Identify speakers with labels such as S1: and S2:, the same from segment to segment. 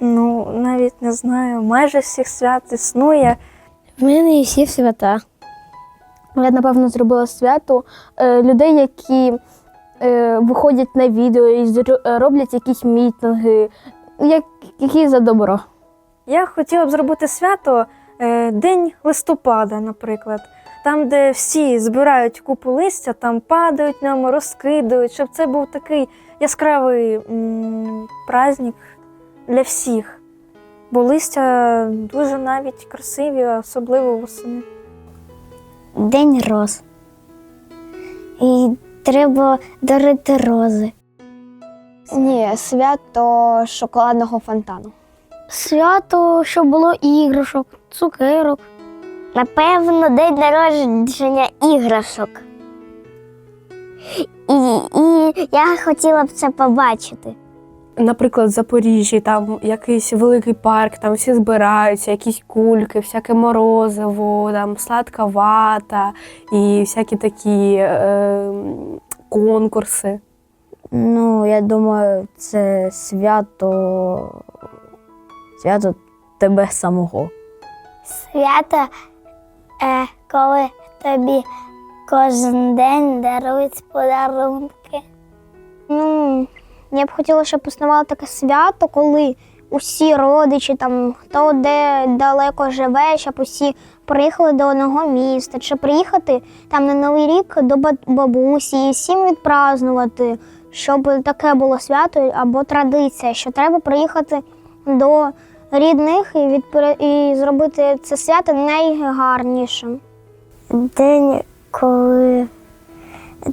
S1: Ну, навіть не знаю, майже всіх свят існує.
S2: В мене і всі свята. Я, напевно, зробила свято е, людей, які е, виходять на відео і е, роблять якісь мітинги, як, які за добро.
S1: Я хотіла б зробити свято е, День листопада, наприклад. Там, де всі збирають купу листя, там падають на ньому, розкидають, щоб це був такий яскравий м, праздник для всіх. Бо листя дуже навіть красиві, особливо восени.
S3: День роз. І треба дарити рози.
S2: Ні, свято шоколадного фонтану. Свято, щоб було іграшок, цукерок.
S3: Напевно, день народження іграшок. І, і я хотіла б це побачити.
S4: Наприклад, в Запоріжжі там якийсь великий парк, там всі збираються, якісь кульки, всяке морозиво, там сладка вата і всякі такі е, конкурси.
S2: Ну, я думаю, це свято. Свято тебе самого.
S3: Свято, е, коли тобі кожен день дарують подарунки. Ну, я б хотіла, щоб існувало таке свято, коли усі родичі, там, хто де далеко живе, щоб усі приїхали до одного міста, чи приїхати там на Новий рік до бабусі і всім відпразнувати, щоб таке було свято або традиція, що треба приїхати до рідних і, відпра- і зробити це свято найгарнішим. День, коли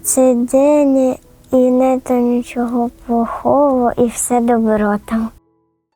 S3: це день і не то нічого плохого, і все добро там.